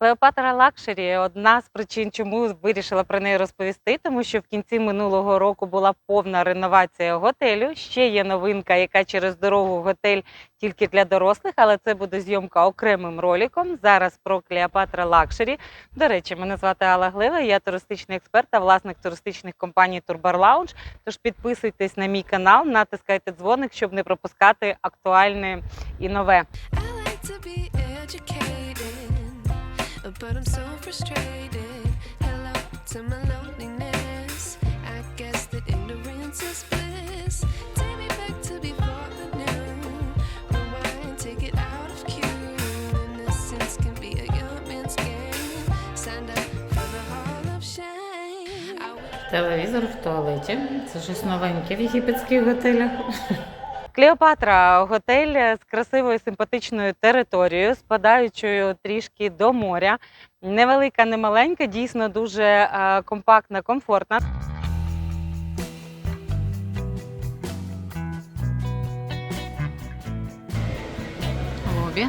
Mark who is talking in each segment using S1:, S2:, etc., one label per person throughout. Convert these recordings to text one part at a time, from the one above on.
S1: Клеопатра Лакшері одна з причин, чому вирішила про неї розповісти, тому що в кінці минулого року була повна реновація готелю. Ще є новинка, яка через дорогу готель тільки для дорослих, але це буде зйомка окремим роликом. Зараз про Клеопатра Лакшері. До речі, мене звати Алла Глива, я туристичний експерт та власник туристичних компаній Турбар Лаунж. Тож підписуйтесь на мій канал, натискайте дзвоник, щоб не пропускати актуальне і нове.
S2: I like to be educated, but I'm so frustrated. Hello to my loneliness. I guess that ignorance is bliss. Take me back to before the new. Rewind, take it out of cue. Innocence can be a young man's game. Signed up for the hall of shame.
S3: Телевізор в туалеті. Це щось новеньке в єгипетських готелях.
S1: Клеопатра готель з красивою симпатичною територією, спадаючою трішки до моря. Невелика, не маленька, дійсно дуже е, компактна, комфортна.
S3: Лобі.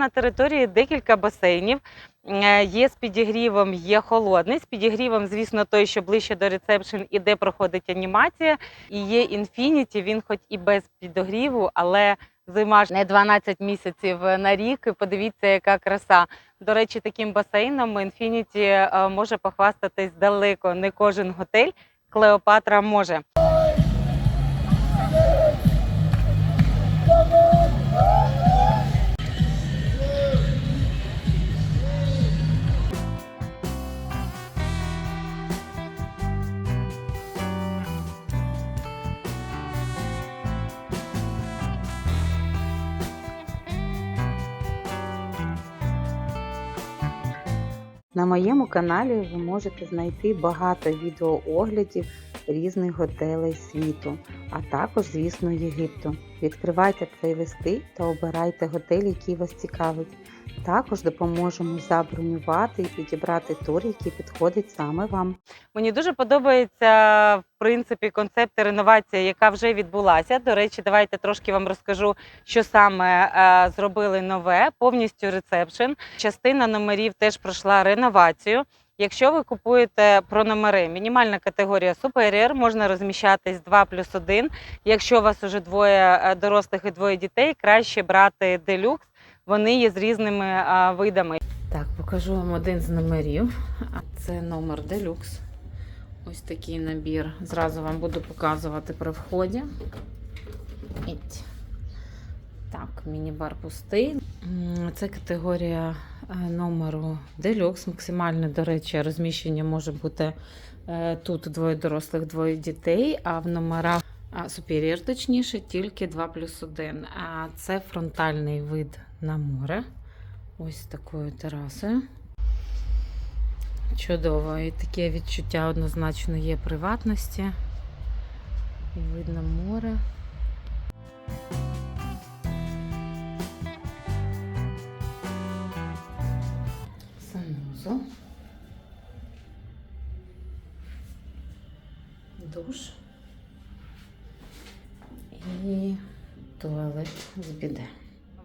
S1: На території декілька басейнів. Е, Є з підігрівом, є холодний. З підігрівом, звісно, той, що ближче до ресепшн і де проходить анімація. І є інфініті, він хоч і без підогріву, але зима ж не 12 місяців на рік. Подивіться, яка краса. До речі, таким басейном інфініті е, може похвастатись далеко. Не кожен готель. Клеопатра може.
S4: На моєму каналі ви можете знайти багато відеооглядів різних готелей світу, а також, звісно, Єгипту. Відкривайте плейлисти та обирайте готель, який вас цікавить. Також допоможемо забронювати і підібрати тур, який підходить саме вам.
S1: Мені дуже подобається в принципі концепт і реновація, яка вже відбулася. До речі, давайте трошки вам розкажу, що саме е, зробили нове, повністю ресепшн. Частина номерів теж пройшла реновацію. Якщо ви купуєте про номери, мінімальна категорія Superior, можна розміщатись 2 плюс 1. Якщо у вас уже двоє е, дорослих і двоє дітей, краще брати делюкс. Вони є з різними видами.
S3: Так, покажу вам один з номерів. Це номер делюкс. Ось такий набір. Зразу вам буду показувати при вході. Так, міні-бар пустий. Це категорія номеру делюкс. Максимальне, до речі, розміщення може бути е, тут двоє дорослих, двоє дітей, а в номерах Superior, точніше, тільки 2 плюс 1. А це фронтальний вид на море. Ось такою терасою. Чудово. І таке відчуття однозначно є приватності. І видно море. Санузел. Душ. І туалет з біде.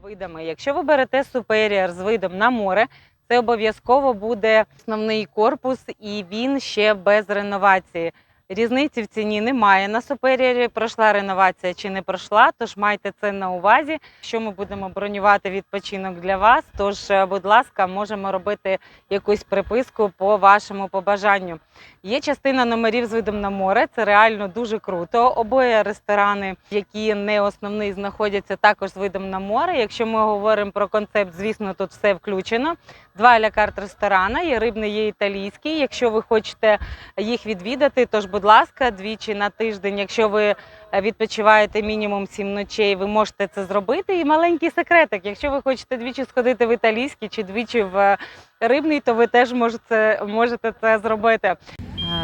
S1: видами. Якщо ви берете суперіар з видом на море, це обов'язково буде основний корпус, і він ще без реновації. Різниці в ціні немає. На Superior пройшла реновація чи не пройшла, тож майте це на увазі. Що ми будемо бронювати відпочинок для вас. Тож, е, будь ласка, можемо робити якусь приписку по вашому побажанню. Є частина номерів з видом на море. Це реально дуже круто. Обоє ресторани, які не основний, знаходяться також з видом на море. Якщо ми говоримо про концепт, звісно, тут все включено. Два аля карт ресторана, є рибний, є італійський. Якщо ви хочете їх відвідати, тож, будь ласка, двічі на тиждень. Якщо ви е, відпочиваєте мінімум сім ночей, ви можете це зробити. І маленький секретик. Якщо ви хочете двічі сходити в італійський чи двічі в е, рибний, то ви теж можете, можете це зробити.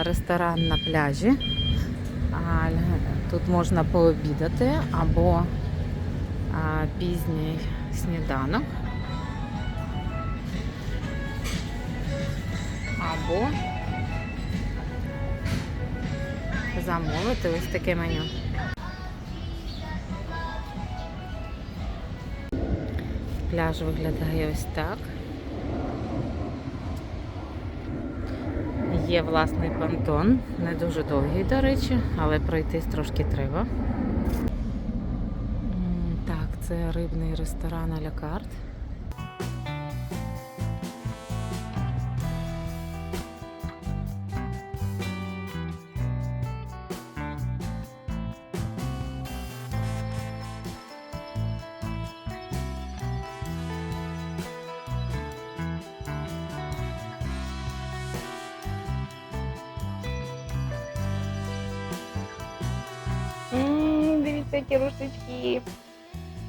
S3: Ресторан на пляжі. Тут можна пообідати або пізній сніданок. Або замовити ось таке меню. Пляж виглядає ось так. Є власний понтон, не дуже довгий, до речі, але пройтись трошки треба. Так, це рибний ресторан а-ля.
S1: Дивіться, рушнички.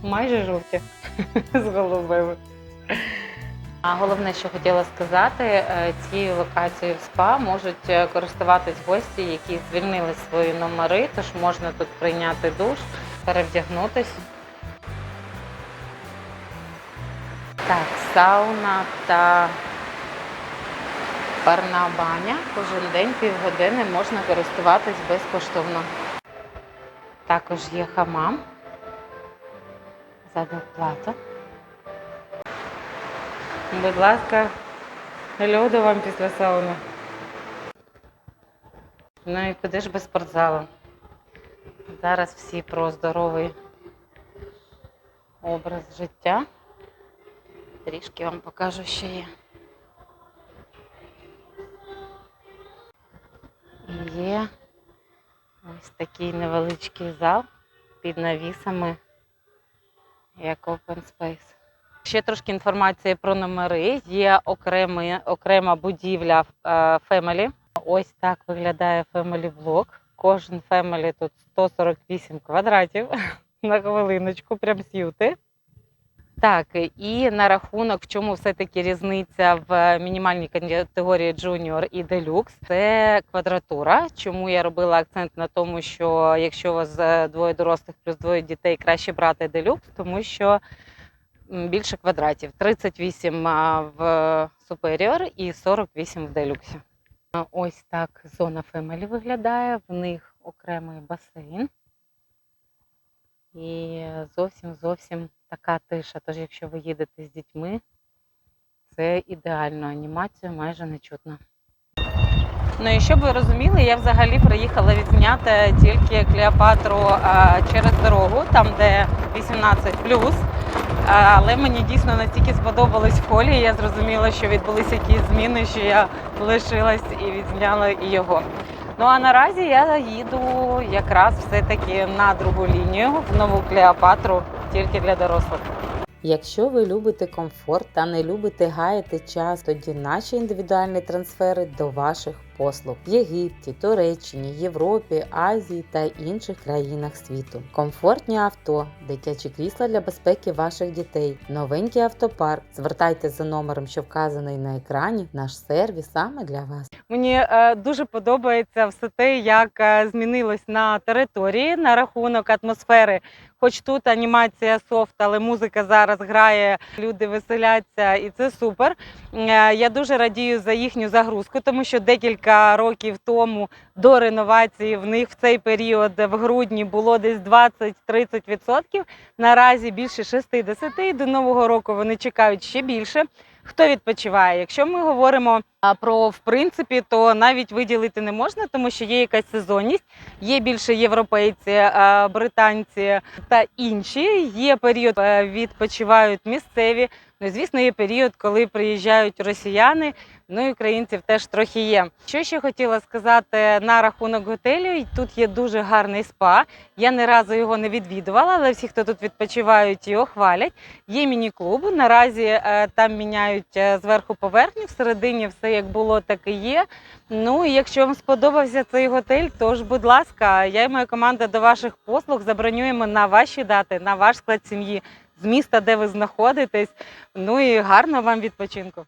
S1: Майже жовті з голубими.
S3: А головне, що хотіла сказати, е, цією локацією в СПА можуть е, користуватись гості, які звільнили свої номери, тож можна тут прийняти душ, перевдягнутись. Так, сауна та парна баня. Кожен день півгодини можна користуватись безкоштовно. Також є хамам за доплату.
S1: Будь ласка, льоду вам після сауни.
S3: Ну і куди ж без спортзалу? Зараз всі про здоровий образ життя. Трішки вам покажу, що є. Такий невеличкий зал під навісами, як Open Space. Ще трошки інформації про номери. Є окремі, окрема будівля е, Family. Ось так виглядає Family блок. Кожен Family тут 148 квадратів на хвилиночку, прям с'юти. Так, і на рахунок, в чому все-таки різниця в мінімальній категорії Junior і Deluxe, це квадратура. Чому я робила акцент на тому, що якщо у вас е, двоє дорослих плюс двоє дітей, краще брати Deluxe, тому що більше квадратів. 38 в Superior і 48 в Deluxe. Ось так зона Family виглядає. В них окремий басейн. І зовсім зовсім така тиша. Тож, якщо ви їдете з дітьми, це ідеально. Анімацію майже не чутно.
S1: Ну і щоб ви розуміли, я взагалі приїхала відзняти тільки Клеопатру а, через дорогу, там де 18 Але мені дійсно настільки сподобалось в холі, я зрозуміла, що відбулися якісь зміни, що я лишилась і відзняла його. Ну а наразі я їду якраз все-таки на другу лінію в нову Клеопатру тільки для дорослих.
S4: Якщо ви любите комфорт та не любите гаяти час, тоді наші індивідуальні трансфери до ваших послуг в Єгипті, Туреччині, Європі, Азії та інших країнах світу. Комфортні авто, дитячі крісла для безпеки ваших дітей, новенький автопарк. Звертайтеся за номером, що вказаний на екрані. Наш сервіс саме для вас.
S1: Мені е, дуже подобається все те, як е, змінилось на території на рахунок атмосфери. Хоч тут анімація софт, але музика зараз грає, люди веселяться, і це супер. Е, Я дуже радію за їхню загрузку, тому що декілька років тому до реновації в них в цей період в грудні було десь 20-30%. Наразі більше 60%. І до нового року вони чекають ще більше. Хто відпочиває? Якщо ми говоримо про в принципі, то навіть виділити не можна, тому що є якась сезонність. Є більше європейці, британці та інші. Є період, е, відпочивають місцеві. Ну звісно, є період, коли приїжджають росіяни. Ну і українців теж трохи є. Що ще хотіла сказати на рахунок готелю? Тут є дуже гарний спа. Я ні разу його не відвідувала, але всі, хто тут відпочивають, його хвалять. Є міні-клуб. Наразі е, там міняють е, зверху поверхню, всередині все як було, так і є. Ну і якщо вам сподобався цей готель, то ж, будь ласка, я і моя команда до ваших послуг забронюємо на ваші дати, на ваш склад сім'ї з міста, де ви знаходитесь. Ну і гарного вам відпочинку.